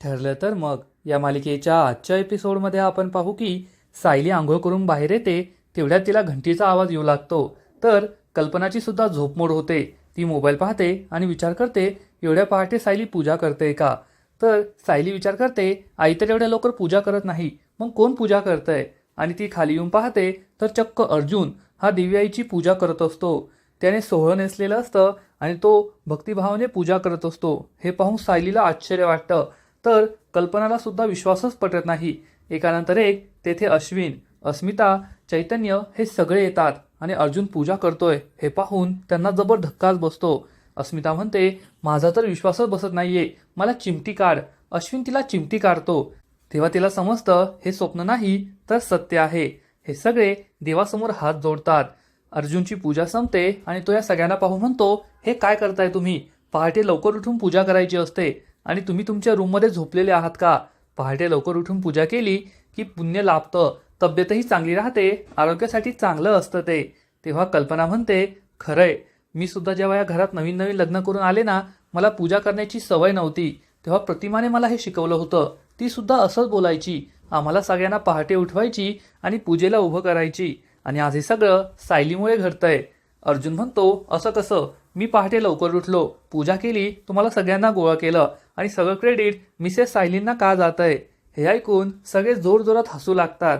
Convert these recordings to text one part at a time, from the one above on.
ठरलं तर मग. या मालिकेच्या आजच्या एपिसोडमध्ये आपण पाहू की सायली आंघोळ करून बाहेर येते तेवढ्यात तिला घंटीचा आवाज येऊ लागतो. तर कल्पनाची सुद्धा झोपमोड होते. ती मोबाईल पाहते आणि विचार करते एवढ्या पहाटे सायली पूजा करते का? तर सायली विचार करते आई तर एवढ्या लवकर पूजा करत नाही मग कोण पूजा करतंय? आणि ती खाली येऊन पाहते तर चक्क अर्जुन हा दिव्याईची पूजा करत असतो. त्याने सोहळं नेसलेलं असतं आणि तो भक्तिभावाने पूजा करत असतो. हे पाहून सायलीला आश्चर्य वाटतं. तर कल्पनाला सुद्धा विश्वासच पटत नाही. एकानंतर एक तेथे अश्विन अस्मिता चैतन्य हे सगळे येतात आणि अर्जुन पूजा करतोय. हे पाहून त्यांना जबर धक्काच बसतो. अस्मिता म्हणते माझा तर विश्वासच बसत नाहीये. मला चिमटी काढ. अश्विन तिला चिमटी काढतो. तेव्हा तिला समजतं हे स्वप्न नाही तर सत्य आहे. हे सगळे देवासमोर हात जोडतात. अर्जुनची पूजा संपते आणि तो या सगळ्यांना पाहून म्हणतो हे काय करताय तुम्ही? पहाटे लवकर उठून पूजा करायची असते. आणि तुम्ही तुमच्या रूममध्ये झोपलेले आहात का? पहाटे लवकर उठून पूजा केली की पुण्य लाभतं. तब्येतही चांगली राहते. आरोग्यासाठी चांगलं असतं ते. तेव्हा कल्पना म्हणते खरंय. मी सुद्धा जेव्हा या घरात नवीन नवीन लग्न करून आले ना मला पूजा करण्याची सवय नव्हती. तेव्हा प्रतिमाने मला हे शिकवलं होतं. ती सुद्धा असंच बोलायची. आम्हाला सगळ्यांना पहाटे उठवायची आणि पूजेला उभं करायची. आणि आज हे सगळं सायलीमुळे घडतंय. अर्जुन म्हणतो असं कसं? मी पहाटे लवकर उठलो. पूजा केली तुम्हाला सगळ्यांना गोळा केलं. आणि सगळं क्रेडिट मिसेस सायलींना का जात आहे हे ऐकून सगळे जोरजोरात हसू लागतात.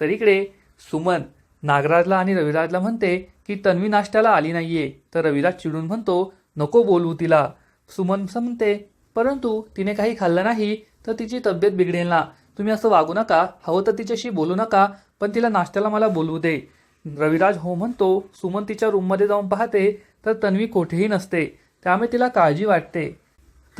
तर इकडे सुमन नागराजला आणि रविराजला म्हणते की तन्वी नाश्त्याला आली नाहीये. तर रविराज चिडून म्हणतो नको बोलवू तिला. सुमन म्हणते परंतु तिने काही खाल्लं नाही तर तिची तब्येत बिघडेल ना. तुम्ही असं वागू नका. हवं तर तिच्याशी बोलू नका पण तिला नाश्त्याला मला बोलवू दे. रविराज हो म्हणतो सुमन तिच्या रूममध्ये जाऊन पाहते तर तन्वी कोठेही नसते. त्यामुळे तिला काळजी वाटते.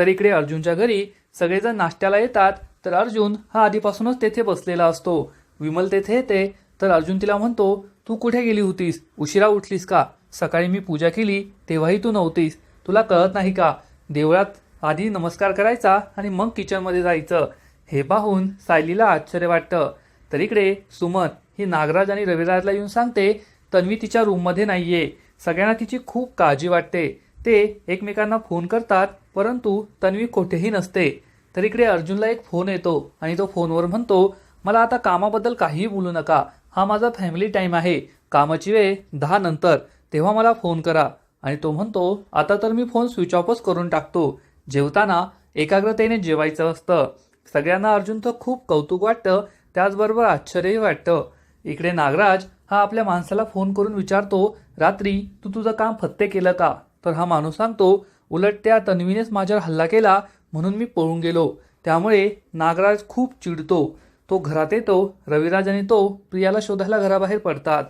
तर इकडे अर्जुनच्या घरी सगळेजण नाश्त्याला येतात तर अर्जुन हा आधीपासूनच तेथे बसलेला असतो. विमल तेथे येते तर अर्जुन तिला म्हणतो तू कुठे गेली होतीस? उशिरा उठलीस का? सकाळी मी पूजा केली तेव्हाही तू नव्हतीस. तुला कळत नाही का? देवळात आधी नमस्कार करायचा आणि मग किचनमध्ये जायचं. हे पाहून सायलीला आश्चर्य वाटतं. तर इकडे सुमन ही नागराज आणि रविराजला येऊन सांगते तन्वी तिच्या रूममध्ये नाहीये. सगळ्यांना तिची खूप काळजी वाटते. ते एकमेकांना फोन करतात परंतु तन्वी कोठेही नसते. तर इकडे अर्जुनला एक फोन येतो आणि तो फोनवर म्हणतो मला आता कामाबद्दल काहीही बोलू नका. हा माझा फॅमिली टाईम आहे. कामाची वेळ दहा नंतर. तेव्हा मला फोन करा. आणि तो म्हणतो आता तर मी फोन स्विच ऑफच करून टाकतो. जेवताना एकाग्रतेने जेवायचं असतं. सगळ्यांना अर्जुनचं खूप कौतुक वाटतं. त्याचबरोबर आश्चर्यही वाटतं. इकडे नागराज हा आपल्या माणसाला फोन करून विचारतो रात्री तू तुझं काम फत्ते केलं का? तर हा माणूस सांगतो उलट त्या तन्वीनेच माझ्यावर हल्ला केला म्हणून मी पळून गेलो. त्यामुळे नागराज खूप चिडतो. तो घरात येतो रविराज आणि तो प्रियाला शोधायला घराबाहेर पडतात.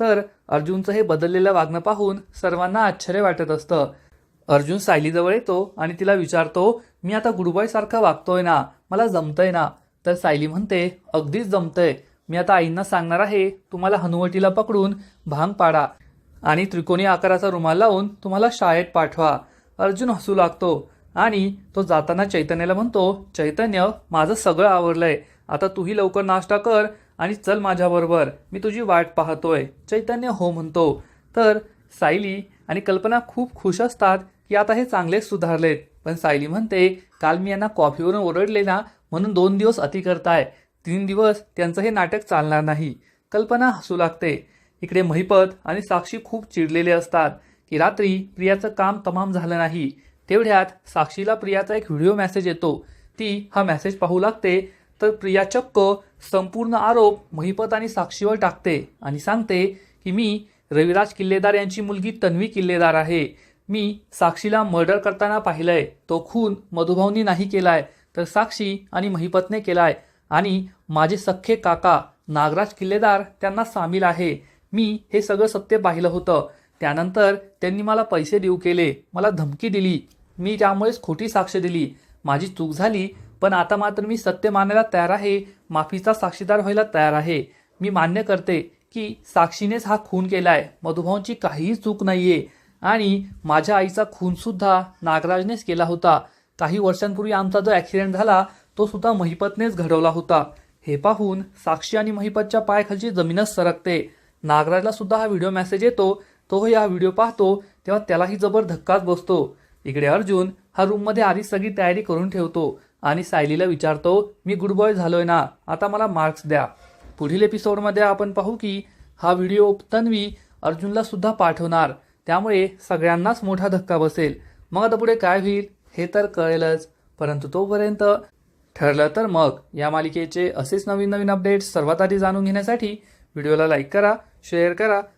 तर अर्जुनचं हे बदललेलं वागणं पाहून सर्वांना आश्चर्य वाटत असतं. अर्जुन सायलीजवळ येतो आणि तिला विचारतो मी आता गुडबॉय सारखा वागतोय ना? मला जमतंय ना? तर सायली म्हणते अगदीच जमतंय. मी आता आईंना सांगणार आहे तुम्हाला हनुवटीला पकडून भांग पाडा आणि त्रिकोणी आकाराचा रुमाल लावून तुम्हाला शाळेत पाठवा. अर्जुन हसू लागतो आणि तो जाताना चैतन्याला म्हणतो चैतन्य माझं सगळं आवडलंय आता तूही लवकर नाश्ता कर आणि चल माझ्याबरोबर मी तुझी वाट पाहतोय. चैतन्य हो म्हणतो. तर सायली आणि कल्पना खूप खुश असतात की आता हे चांगलेच सुधारलेत. पण सायली म्हणते काल मी यांना कॉफीवरून ओरडले ना म्हणून दोन दिवस अति करताय. तीन दिवस त्यांचं हे नाटक चालणार नाही. कल्पना हसू लागते. इकडे महिपत आणि साक्षी खूप चिडलेले असतात. की रात्री प्रियाचं काम तमाम झालं नाही. तेवढ्यात साक्षीला प्रियाचा एक व्हिडिओ मेसेज येतो. ती हा मेसेज पाहू लागते तर प्रिया चक्क संपूर्ण आरोप महिपत आणि साक्षीवर टाकते आणि सांगते की मी रविराज किल्लेदार यांची मुलगी तन्वी किल्लेदार आहे. मी साक्षीला मर्डर करताना पाहिलंय. तो खून मधुभाऊनी नाही केलाय तर साक्षी आणि महिपतने केलाय. आणि माझे सख्खे काका नागराज किल्लेदार त्यांना सामील आहे. मी हे सगळं सत्य पाहिलं होतं. त्यानंतर त्यांनी मला पैसे देऊ केले मला धमकी दिली. मी त्यामुळेच खोटी साक्ष दिली. माझी चूक झाली पण आता मात्र मी सत्य मानायला तयार आहे. माफीचा साक्षीदार व्हायला तयार आहे. मी मान्य करते की साक्षीनेच हा खून केलाय. मधुभाऊंची काहीही चूक नाहीये. आणि माझ्या आईचा खूनसुद्धा नागराजनेच केला होता. काही वर्षांपूर्वी आमचा जो ॲक्सिडेंट झाला तो सुद्धा महिपतनेच घडवला होता. हे पाहून साक्षी आणि महिपतच्या पायाखालची जमीनच सरकते. नागराजला सुद्धा हा व्हिडिओ मेसेज येतो तो या व्हिडिओ पाहतो तेव्हा त्यालाही जबर धक्काच बसतो. इकडे अर्जुन हा रूममध्ये आधीच सगळी तयारी करून ठेवतो आणि सायलीला विचारतो मी गुड बॉय झालोय ना आता मला मार्क्स द्या. पुढील एपिसोडमध्ये आपण पाहू की हा व्हिडिओ तन्वी अर्जुनला सुद्धा पाठवणार. त्यामुळे सगळ्यांनाच मोठा धक्का बसेल. मग आता पुढे काय होईल हे तर कळेलच. परंतु तोपर्यंत ठरलं तर मग या मालिकेचे असेच नवीन नवीन अपडेट्स सर्वात आधी जाणून घेण्यासाठी व्हिडिओला लाईक करा शेअर करा